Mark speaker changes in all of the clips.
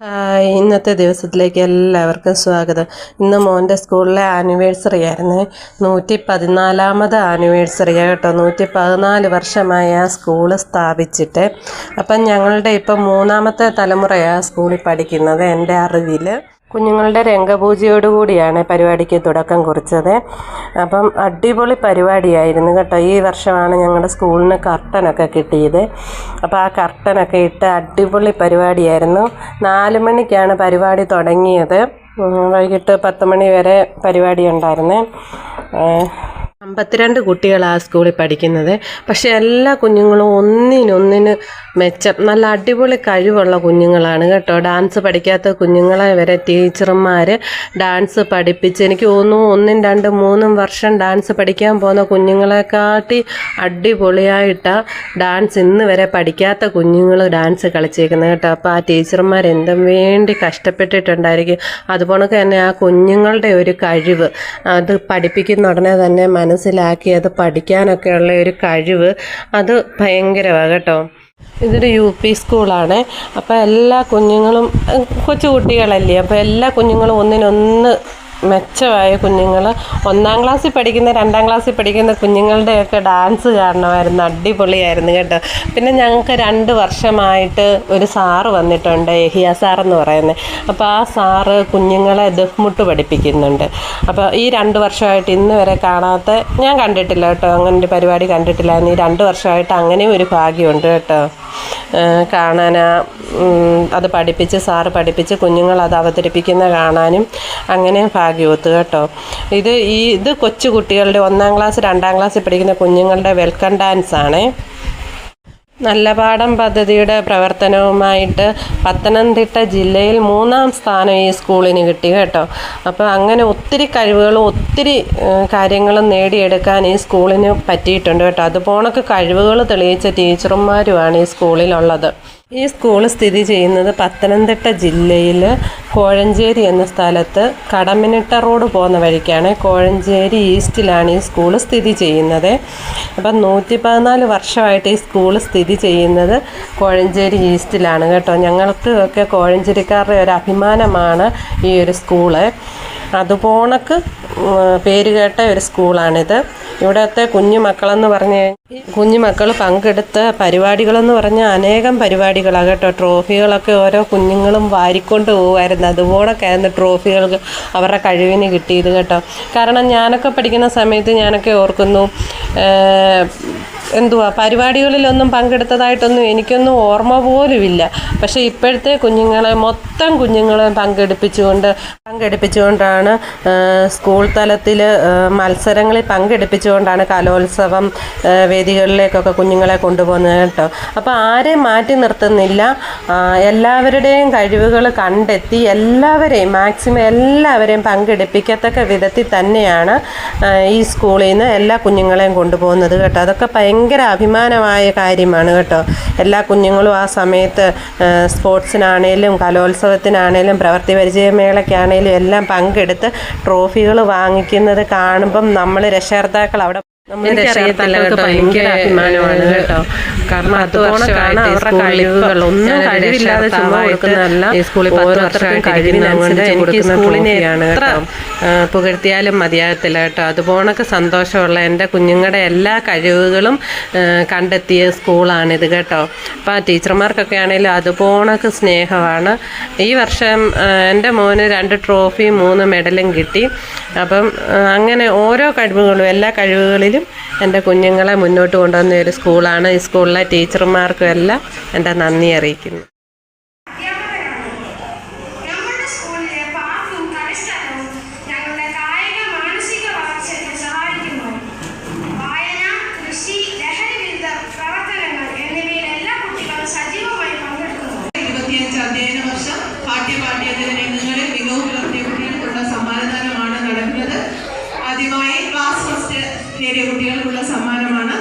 Speaker 1: Hi ഇന്നത്തെ ദിവസത്തിലേക്ക് എല്ലാവർക്കും സ്വാഗതം. ഇന്ന് മോന്റെ സ്കൂളിലെ ആനിവേഴ്സറി ആയിരുന്നു. നൂറ്റി പതിനാലാമത് ആനിവേഴ്സറിയാണ് കേട്ടോ നൂറ്റി പതിനാല് വർഷമായി ആ സ്കൂൾ സ്ഥാപിച്ചിട്ട്. അപ്പം ഞങ്ങളുടെ ഇപ്പം മൂന്നാമത്തെ തലമുറയാണ് സ്കൂളിൽ പഠിക്കുന്നത്. എന്റെ അറിവിൽ കുഞ്ഞുങ്ങളുടെ രംഗപൂജയോടുകൂടിയാണ് പരിപാടിക്ക് തുടക്കം കുറിച്ചത്. അപ്പം അടിപൊളി പരിപാടിയായിരുന്നു കേട്ടോ. ഈ വർഷമാണ് ഞങ്ങളുടെ സ്കൂളിന് കർട്ടനൊക്കെ കിട്ടിയത്. അപ്പോൾ ആ കർട്ടനൊക്കെ ഇട്ട് അടിപൊളി പരിപാടിയായിരുന്നു. നാല് മണിക്കാണ് പരിപാടി തുടങ്ങിയത്. വൈകിട്ട് പത്ത് മണി വരെ പരിപാടി ഉണ്ടായിരുന്നേ. അമ്പത്തിരണ്ട് കുട്ടികളാണ് സ്കൂളിൽ പഠിക്കുന്നത്. പക്ഷേ എല്ലാ കുഞ്ഞുങ്ങളും ഒന്നിനൊന്നിന് മെച്ചം നല്ല അടിപൊളി കഴിവുള്ള കുഞ്ഞുങ്ങളാണ് കേട്ടോ. ഡാൻസ് പഠിക്കാത്ത കുഞ്ഞുങ്ങളെ വരെ ടീച്ചർമാർ ഡാൻസ് പഠിപ്പിച്ച് എനിക്ക് തോന്നുന്നു ഒന്നും രണ്ടും മൂന്നും വർഷം ഡാൻസ് പഠിക്കാൻ പോകുന്ന കുഞ്ഞുങ്ങളെക്കാട്ടി അടിപൊളിയായിട്ടാണ് ഡാൻസ് ഇന്ന് വരെ പഠിക്കാത്ത കുഞ്ഞുങ്ങൾ ഡാൻസ് കളിച്ചേക്കുന്നത് കേട്ടോ. അപ്പോൾ ആ ടീച്ചർമാർ എന്തും വേണ്ടി കഷ്ടപ്പെട്ടിട്ടുണ്ടായിരിക്കും. അതുപോലെ തന്നെ ആ കുഞ്ഞുങ്ങളുടെ ഒരു കഴിവ് അത് പഠിപ്പിക്കുന്ന ഉടനെ തന്നെ മനസ്സിലാക്കി അത് പഠിക്കാനൊക്കെയുള്ള ഒരു കഴിവ് അത് ഭയങ്കരമാണ് കേട്ടോ. ഇതൊരു യു പി സ്കൂളാണ്. അപ്പോൾ എല്ലാ കുഞ്ഞുങ്ങളും കൊച്ചു കുട്ടികളല്ലേ അപ്പോൾ എല്ലാ കുഞ്ഞുങ്ങളും ഒന്നിനൊന്ന് മെച്ചമായ കുഞ്ഞുങ്ങൾ ഒന്നാം ക്ലാസ്സിൽ പഠിക്കുന്ന രണ്ടാം ക്ലാസ്സിൽ പഠിക്കുന്ന കുഞ്ഞുങ്ങളുടെയൊക്കെ ഡാൻസ് കാണണമായിരുന്നു അടിപൊളിയായിരുന്നു കേട്ടോ. പിന്നെ ഞങ്ങൾക്ക് രണ്ട് വർഷമായിട്ട് ഒരു സാറ് വന്നിട്ടുണ്ട് എഹിയ സാർ എന്ന് പറയുന്നത് അപ്പോൾ ആ സാറ് കുഞ്ഞുങ്ങളെ ദഫ്മുട്ട് പഠിപ്പിക്കുന്നുണ്ട്. അപ്പോൾ ഈ രണ്ട് വർഷമായിട്ട് ഇന്ന് വരെ കാണാത്ത ഞാൻ കണ്ടിട്ടില്ല കേട്ടോ അങ്ങനെ ഒരു പരിപാടി കണ്ടിട്ടില്ലായിരുന്നു ഈ രണ്ട് വർഷമായിട്ട് അങ്ങനെയും ഒരു ഭാഗ്യമുണ്ട് കേട്ടോ. കാണാൻ അത് പഠിപ്പിച്ച് സാറ് പഠിപ്പിച്ച് കുഞ്ഞുങ്ങൾ അത് അവതരിപ്പിക്കുന്ന കാണാനും അങ്ങനെ ഭാഗ്യവത്ത് കേട്ടോ. ഇത് ഈ ഇത് കൊച്ചു കുട്ടികളുടെ ഒന്നാം ക്ലാസ് രണ്ടാം ക്ലാസ്സിൽ പഠിക്കുന്ന കുഞ്ഞുങ്ങളുടെ വെൽക്കം ഡാൻസ് ആണേ. നല്ല പാഠം പദ്ധതിയുടെ പ്രവർത്തനവുമായിട്ട് പത്തനംതിട്ട ജില്ലയിൽ മൂന്നാം സ്ഥാനം ഈ സ്കൂളിന് കിട്ടി കേട്ടോ. അപ്പോൾ അങ്ങനെ ഒത്തിരി കഴിവുകളും ഒത്തിരി കാര്യങ്ങളും നേടിയെടുക്കാൻ ഈ സ്കൂളിന് പറ്റിയിട്ടുണ്ട് കേട്ടോ. അതുപോണക്ക് കഴിവുകൾ തെളിയിച്ച ടീച്ചർമാരുമാണ് ഈ സ്കൂളിലുള്ളത്. ഈ സ്കൂൾ സ്ഥിതി ചെയ്യുന്നത് പത്തനംതിട്ട ജില്ലയിൽ കോഴഞ്ചേരി എന്ന സ്ഥലത്ത് കടമിനിട്ട റോഡ് പോകുന്ന വഴിക്കാണ് കോഴഞ്ചേരി ഈസ്റ്റിലാണ് ഈ സ്കൂൾ സ്ഥിതി ചെയ്യുന്നത്. അപ്പം നൂറ്റി പതിനാല് വർഷമായിട്ട് ഈ സ്കൂൾ സ്ഥിതി ചെയ്യുന്നത് കോഴഞ്ചേരി ഈസ്റ്റിലാണ് കേട്ടോ. ഞങ്ങൾക്ക് ഒക്കെ കോഴഞ്ചേരിക്കാരുടെ ഒരു അഭിമാനമാണ് ഈ ഒരു സ്കൂൾ. അതുപോണക്ക് പേര് കേട്ട ഒരു സ്കൂളാണിത്. ഇവിടുത്തെ കുഞ്ഞു മക്കളെന്ന് പറഞ്ഞ് കുഞ്ഞു മക്കൾ പങ്കെടുത്ത പരിപാടികളെന്ന് പറഞ്ഞാൽ അനേകം പരിപാടികളാണ് കേട്ടോ. ട്രോഫികളൊക്കെ ഓരോ കുഞ്ഞുങ്ങളും വാരിക്കൊണ്ട് പോകുമായിരുന്നു അതുപോലൊക്കെയായിരുന്നു ട്രോഫികൾക്ക് അവരുടെ കഴിവിന് കിട്ടിയത് കേട്ടോ. കാരണം ഞാനൊക്കെ പഠിക്കുന്ന സമയത്ത് ഞാനൊക്കെ ഓർക്കുന്നു എന്തുവാ പരിപാടികളിലൊന്നും പങ്കെടുത്തതായിട്ടൊന്നും എനിക്കൊന്നും ഓർമ്മ പോലുമില്ല. പക്ഷേ ഇപ്പോഴത്തെ കുഞ്ഞുങ്ങളെ മൊത്തം കുഞ്ഞുങ്ങളെ പങ്കെടുപ്പിച്ചുകൊണ്ട് പങ്കെടുപ്പിച്ചുകൊണ്ടാണ് സ്കൂൾ തലത്തിൽ മത്സരങ്ങളിൽ പങ്കെടുപ്പിച്ചുകൊണ്ടാണ് കലോത്സവം വേദികളിലേക്കൊക്കെ കുഞ്ഞുങ്ങളെ കൊണ്ടുപോകുന്നത് കേട്ടോ. അപ്പോൾ ആരെയും മാറ്റി നിർത്തുന്നില്ല. എല്ലാവരുടെയും കഴിവുകൾ കണ്ടെത്തി എല്ലാവരെയും മാക്സിമം എല്ലാവരെയും പങ്കെടുപ്പിക്കത്തക്ക വിധത്തിൽ തന്നെയാണ് ഈ സ്കൂളിൽ നിന്ന് എല്ലാ കുഞ്ഞുങ്ങളെയും കൊണ്ടുപോകുന്നത് കേട്ടോ. അതൊക്കെ ഭയങ്കര അഭിമാനമായ കാര്യമാണ് കേട്ടോ. എല്ലാ കുഞ്ഞുങ്ങളും ആ സമയത്ത് സ്പോർട്സിനാണേലും കലോത്സവത്തിനാണേലും പ്രവൃത്തി പരിചയമേളയ്ക്കാണേലും എല്ലാം പങ്കെടുത്ത് ട്രോഫികൾ വാങ്ങിക്കുന്നത് കാണുമ്പം നമ്മൾ രക്ഷകർത്താക്കൾ അവിടെ ഭയങ്കര അഭിമാനമാണ് കേട്ടോ. കാരണം അവരുടെ കഴിവുകൾ ഒന്നും കഴിവില്ലാതെ ചുമ്മാ കൊടുക്കുന്നതല്ല. ഈ സ്കൂളിൽ പത്ത് വർഷമായിട്ട് കഴിവിനനുസരിച്ച് എനിക്ക് സ്കൂളിനെ എത്ര ആ, പുകഴ്ത്തിയാലും മതിയാകത്തില്ല കേട്ടോ. അതുപോണക്ക് സന്തോഷമുള്ള എന്റെ കുഞ്ഞുങ്ങളുടെ എല്ലാ കഴിവുകളും കണ്ടെത്തിയ സ്കൂളാണിത് കേട്ടോ. അപ്പോൾ ആ ടീച്ചർമാർക്കൊക്കെ ആണെങ്കിലും അതുപോണക്ക് സ്നേഹമാണ്. ഈ വർഷം എന്റെ എന്റെ മോന് രണ്ട് ട്രോഫിയും മൂന്ന് മെഡലും കിട്ടി. അപ്പം അങ്ങനെ ഓരോ കഴിവുകളും എല്ലാ കഴിവുകളിലും എന്റെ കുഞ്ഞുങ്ങളെ മുന്നോട്ട് കൊണ്ടുവന്ന ഒരു സ്കൂളാണ്. ഈ സ്കൂളിലെ ടീച്ചർമാർക്കും എല്ലാം എന്റെ നന്ദി അറിയിക്കുന്നു.
Speaker 2: ആദ്യമായി ക്ലാസ് ഫസ്റ്റ് നേടിയ കുട്ടികൾക്കുള്ള സമ്മാനമാണ്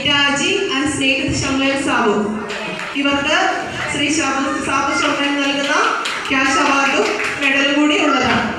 Speaker 2: ഐറ്റാജി ആൻഡ് സ്നേഹിത് ഷമ്മേൽ സാബു ഇവർക്ക് ശ്രീ സാബു സാബു ഷമ്മേൽ നൽകുന്ന ക്യാഷ് അവാർഡും മെഡലും കൂടി ഉള്ളതാണ്.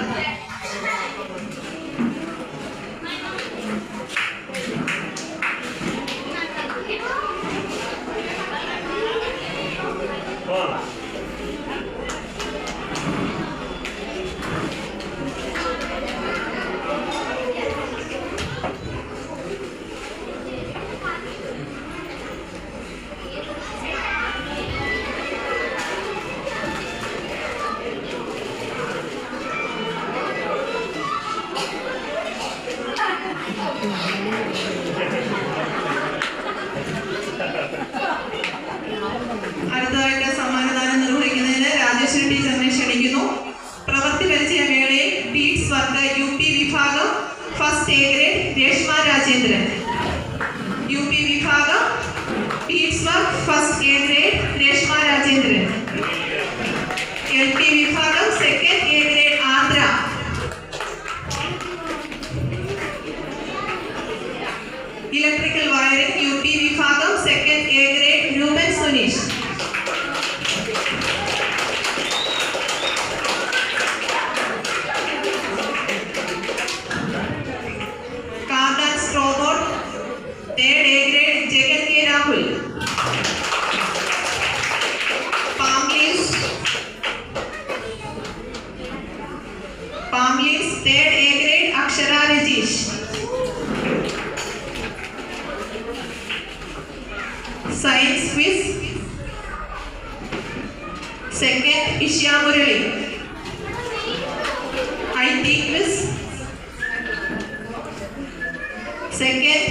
Speaker 2: Second,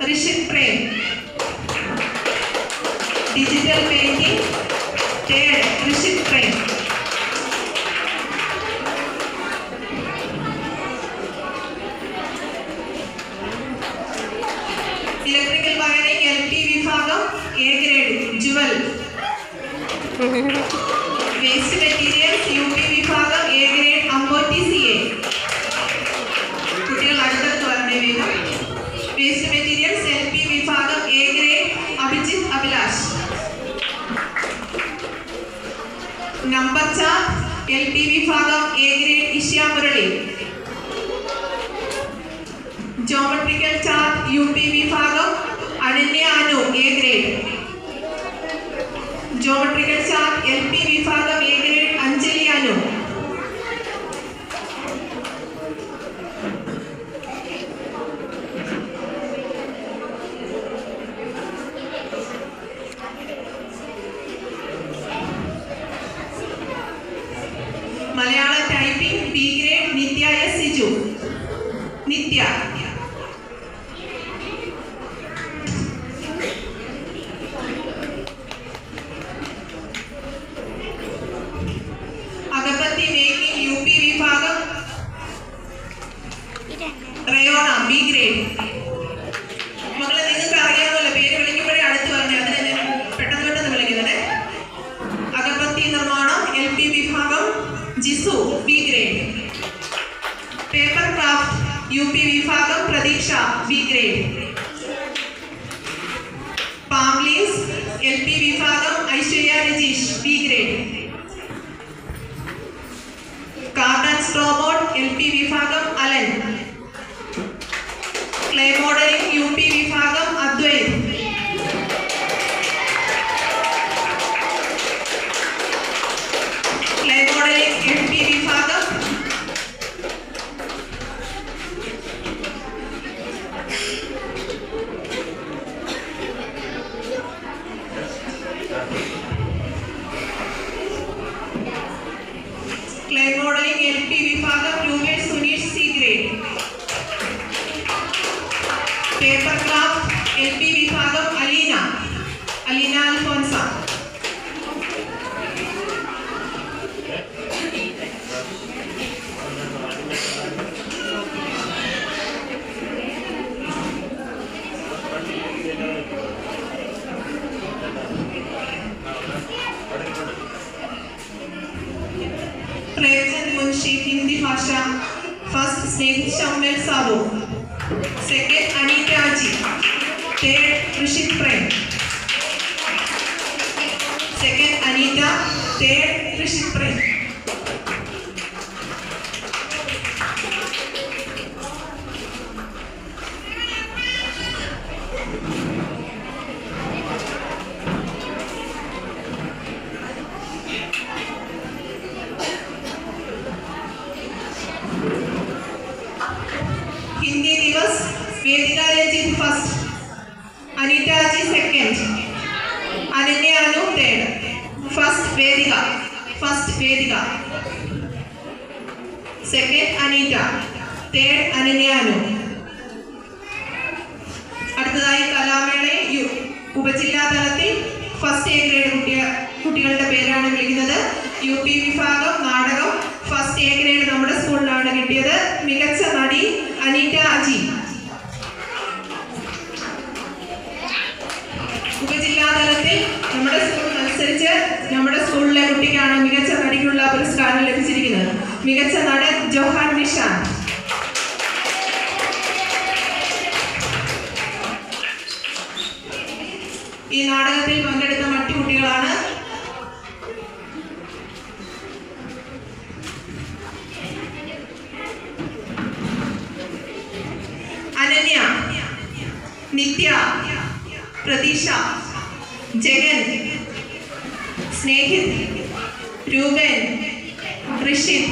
Speaker 2: Rishit Prem. Digital painting. Third, Rishit Prem. Number chart L P വിഭാഗം A grade Ishya Murali. Geometrical chart U P വിഭാഗം Ananya Anu A grade geometrical chart L P വിഭാഗം el pibe പെൺകുട്ടിക്കാണ് മികച്ച നടിക്കുള്ള പുരസ്കാരം ലഭിച്ചിരിക്കുന്നത്. മികച്ച നടൻ ജോഹാൻ നിഷാൻ. ഈ നാടകത്തിൽ പങ്കെടുത്ത മറ്റു കുട്ടികളാണ്. അനന്യ നിത്യ പ്രതീക്ഷ Jagan Snehith. Ruben, Rishit,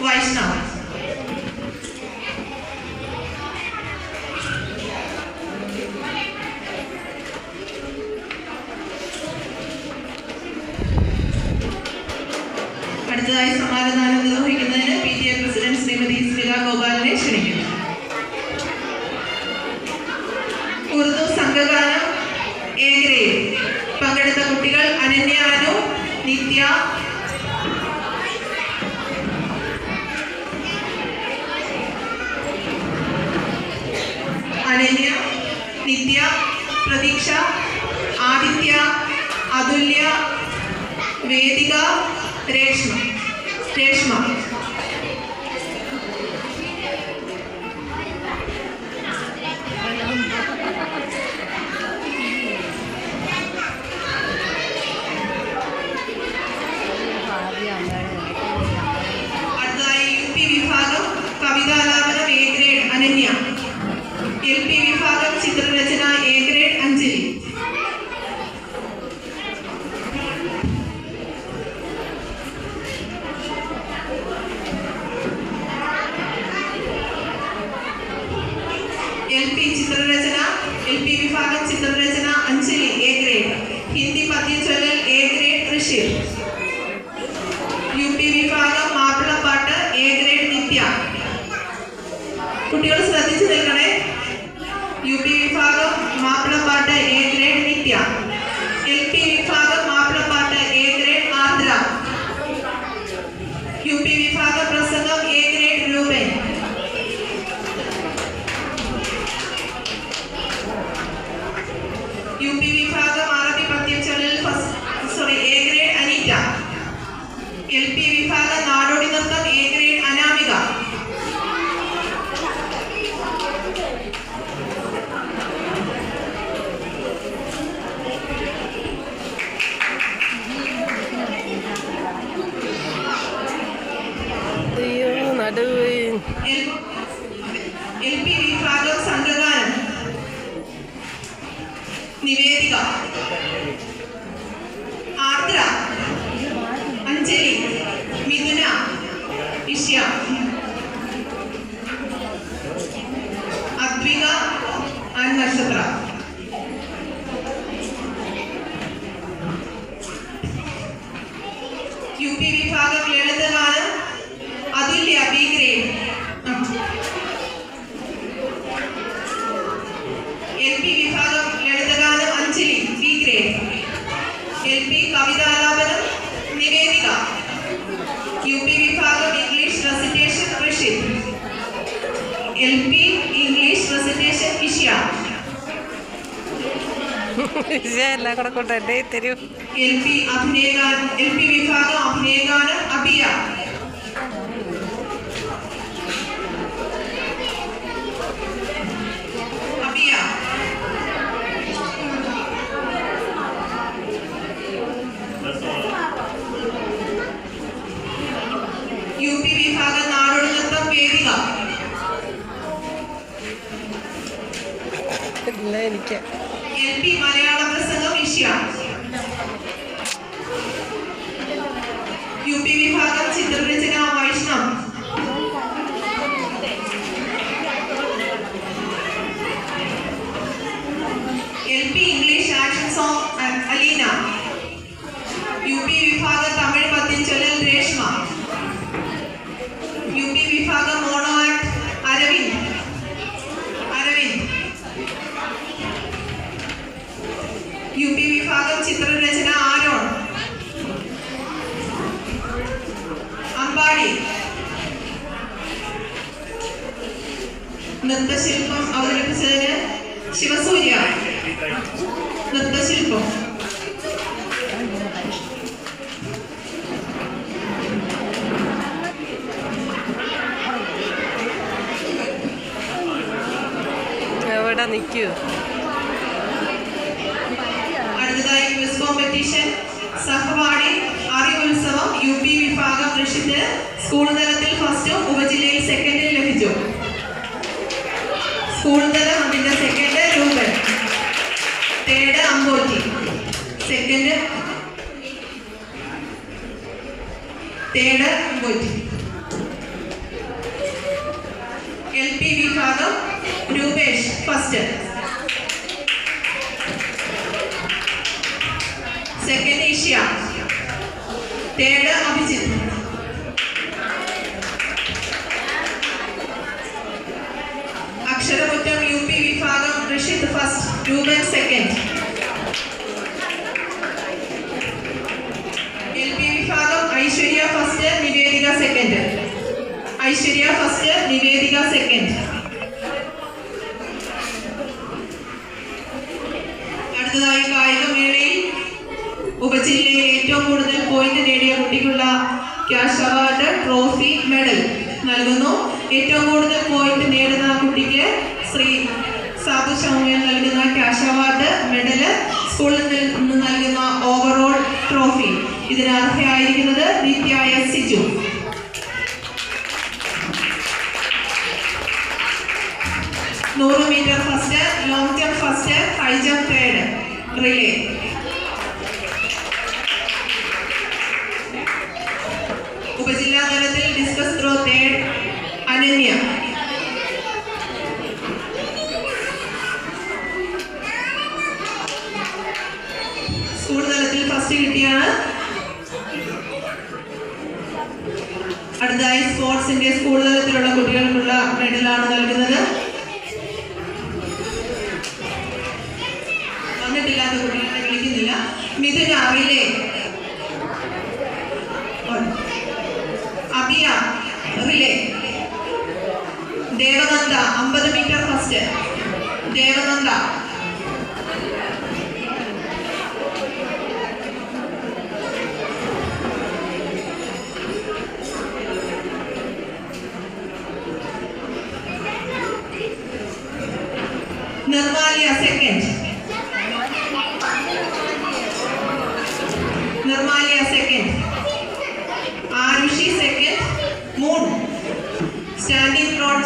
Speaker 2: Vaishnava. Vidya Pratheeksha Adithya Athulya Vedika Reshma Reshma. UP Advika Advika and Nakshatra
Speaker 1: എല്ലാം കൂടെ കൊണ്ട് തരൂ.
Speaker 2: എൽ പി അഭിനയഗാനം എൽ പി വിഭാഗം അഭിനയഗാനം അഭിയ. അഭിയ. യു പി വിഭാഗം നാടോടി നൃത്തം വേദിക.
Speaker 1: എല്ലാം എനിക്ക്.
Speaker 2: എൽ പി മലയാള policiais.
Speaker 1: എവിടെ നിൽക്കൂ.
Speaker 2: അടുത്തതായി ക്വിസ് വിഭാഗം സ്കൂൾ തലത്തിൽ ഉപജില്ലയിൽ ലഭിച്ചു. School first. Second Asia. Third Abhijith. Aksharamuttam U P വിഭാഗം Rishith first Rupan second L P വിഭാഗം Aishwarya first Nivedika second Aishwarya first Nivedika second ഏറ്റവും കൂടുതൽ പോയിന്റ് നേടുന്ന കുട്ടിക്ക് ശ്രീ സാധു സൗമ്യൻ നൽകുന്ന ക്യാഷ് അവാർഡ് മെഡൽ സ്കൂളിൽ നിന്ന് നൽകുന്ന ഓവറോൾ ട്രോഫി ഇതിന് അർഹയായിരിക്കുന്നത് നിത്യായ സിജു. നൂറ് metre first long jump first high jump third relay. Ananya school തലത്തിൽ ഫസ്റ്റ് കിട്ടിയാണ്. അടുത്തായി സ്പോർട്സിന്റെ സ്കൂൾ തലത്തിലുള്ള കുട്ടികൾക്കുള്ള മെഡലാണ് നൽകുന്നത്. വന്നിട്ടില്ലാത്ത കുട്ടികളെ വിളിക്കുന്നില്ല. മിഥുന അബിയ റിലേ ദേവനന്ദ അമ്പത് metre first Devananda Nirmaliya second Nirmaliya second Arushi second moon. Standing broad